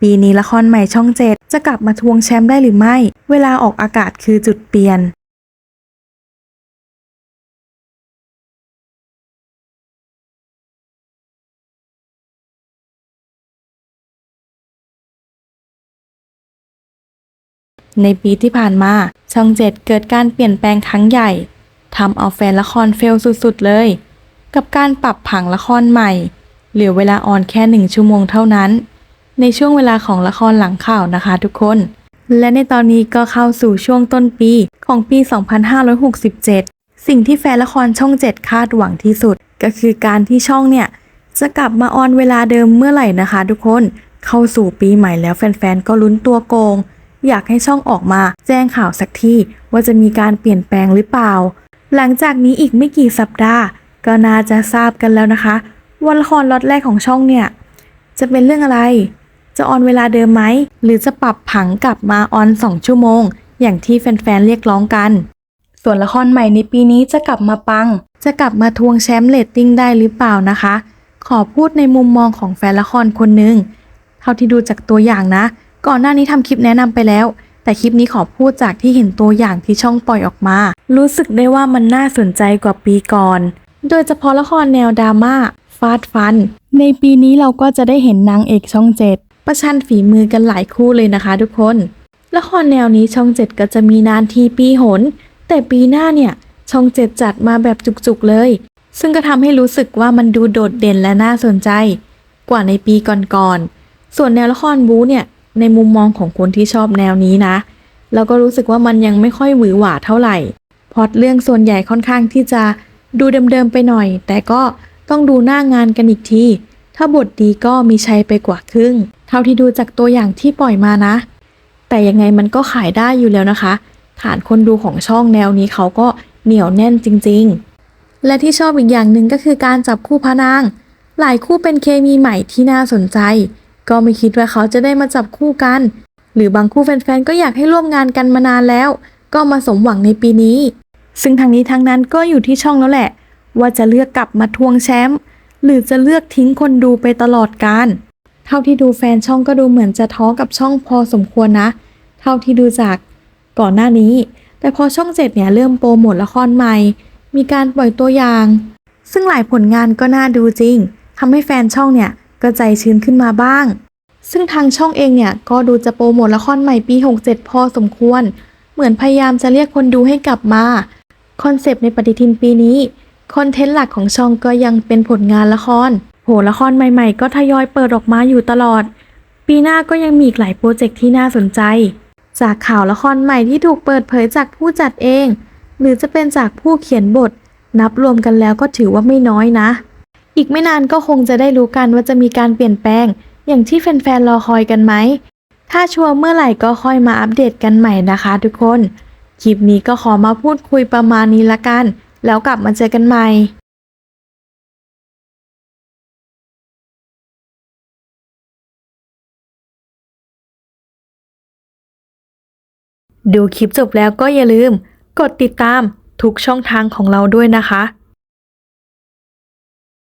ปีนี้ละครใหม่ช่องเจ็ดจะกลับมาทวงแชมป์ได้หรือไม่ เวลาออกอากาศคือจุดเปลี่ยนในปีที่ผ่านมา ช่องเจ็ดเกิดการเปลี่ยนแปลงครั้งใหญ่ทำเอาแฟนละครเฟลสุดๆเลย กับการปรับผังละครใหม่ เหลือเวลาออนแค่หนึ่งชั่วโมงเท่านั้น ในช่วงเวลาของละครหลังข่าวนะคะทุกคน และในตอนนี้ก็เข้าสู่ช่วงต้นปีของปี 2567 สิ่งที่แฟนละครช่อง 7 คาดหวังที่สุด ก็คือการที่ช่องเนี่ย จะกลับมาออนเวลาเดิมเมื่อไหร่นะคะ ทุกคนเข้าสู่ปีใหม่แล้วแฟนๆก็ลุ้นตัวโกง อยากให้ช่องออกมาแจ้งข่าวสักทีว่าจะมีการเปลี่ยนแปลงหรือเปล่า หลังจากนี้อีกไม่กี่สัปดาห์ ก็น่าจะทราบกันแล้วนะคะว่าละครล็อตแรกของช่องเนี่ย จะเป็นเรื่องอะไร จะออนเวลาเดิมไหม หรือจะปรับผังกลับมาออน 2 ชั่วโมง อย่างที่แฟนๆ เรียกร้องกัน ส่วนละครใหม่ในปีนี้จะกลับมาปัง จะกลับมาทวงแชมป์เรตติ้งได้หรือเปล่านะคะ ขอพูดในมุมมองของแฟนละครคนหนึ่งเท่าที่ดูจากตัวอย่างนะ ก่อนหน้านี้ทำคลิปแนะนำไปแล้ว แต่คลิปนี้ขอพูดจากที่เห็นตัวอย่างที่ช่องปล่อยออกมา รู้สึกได้ว่ามันน่าสนใจกว่าปีก่อน โดยเฉพาะละครแนวดราม่าฟาดฟัน ในปีนี้เราก็จะได้เห็นนางเอกช่องเจ็ด ประชันฝีมือกันหลายคู่เลยนะคะทุกคน ละครแนวนี้ช่องเจ็ดก็จะมีนานทีปีหน แต่ปีหน้าเนี่ยช่องเจ็ดจัดมาแบบจุกๆเลย ซึ่งก็ทำให้รู้สึกว่ามันดูโดดเด่นและน่าสนใจ กว่าในปีก่อนๆ ส่วนแนวละครบู๊เนี่ยในมุมมองของคนที่ชอบแนวนี้นะเราก็รู้สึกว่ามันยังไม่ค่อยหวือหวาเท่าไหร่ พอตเรื่องส่วนใหญ่ค่อนข้างที่จะดูเดิมๆไปหน่อย แต่ก็ต้องดูหน้างานกันอีกที ถ้าบทดีก็มีชัยไปกว่าครึ่ง เท่าที่ดูจากตัวอย่างที่ปล่อยมานะ แต่ยังไงมันก็ขายได้อยู่แล้วนะคะ ฐานคนดูของช่องแนวนี้เขาก็เหนียวแน่นจริงๆ และที่ชอบอีกอย่างหนึ่งก็คือการจับคู่พระนาง หลายคู่เป็นเคมีใหม่ที่น่าสนใจ ก็ไม่คิดว่าเขาจะได้มาจับคู่กัน หรือบางคู่แฟนๆก็อยากให้ร่วมงานกันมานานแล้ว ก็มาสมหวังในปีนี้ ซึ่งทางนี้ทางนั้นก็อยู่ที่ช่องแล้วแหละ ว่าจะเลือกกลับมาทวงแชมป์ หรือจะเลือกทิ้งคนดูไปตลอดกาลเท่าที่ดูแฟนช่องก็ดูเหมือนจะท้อกับช่องพอสมควรนะ เท่าที่ดูจากก่อนหน้านี้ แต่พอช่องเจ็ดเนี่ยเริ่มโปรโมทละครใหม่ มีการปล่อยตัวอย่าง ซึ่งหลายผลงานก็น่าดูจริงทำให้แฟนช่องเนี่ยก็ใจชื้นขึ้นมาบ้าง ซึ่งทางช่องเองเนี่ยก็ดูจะโปรโมทละครใหม่ปี 67 พอสมควร เหมือนพยายามจะเรียกคนดูให้กลับมา คอนเซปต์ในปฏิทินปีนี้ คอนเทนต์หลักของช่องก็ยังเป็นผลงานละคร โหละครใหม่ ๆ ก็ทยอยเปิดออกมาอยู่ตลอด ปีหน้าก็ยังมีอีกหลายโปรเจกต์ที่น่าสนใจ จากข่าวละครใหม่ที่ถูกเปิดเผยจากผู้จัดเอง หรือจะเป็นจากผู้เขียนบท นับรวมกันแล้วก็ถือว่าไม่น้อยนะ อีกไม่นานก็คงจะได้รู้กันว่าจะมีการเปลี่ยนแปลง อย่างที่แฟนๆรอคอยกันไหม ถ้าชัวร์เมื่อไหร่ก็ค่อยมาอัปเดตกันใหม่นะคะ ทุกคน คลิปนี้ก็ขอมาพูดคุยประมาณนี้ละกัน แล้วกลับมาเจอกันใหม่ดูคลิปจบแล้วก็อย่าลืม กดติดตามทุกช่องทางของเราด้วยนะคะ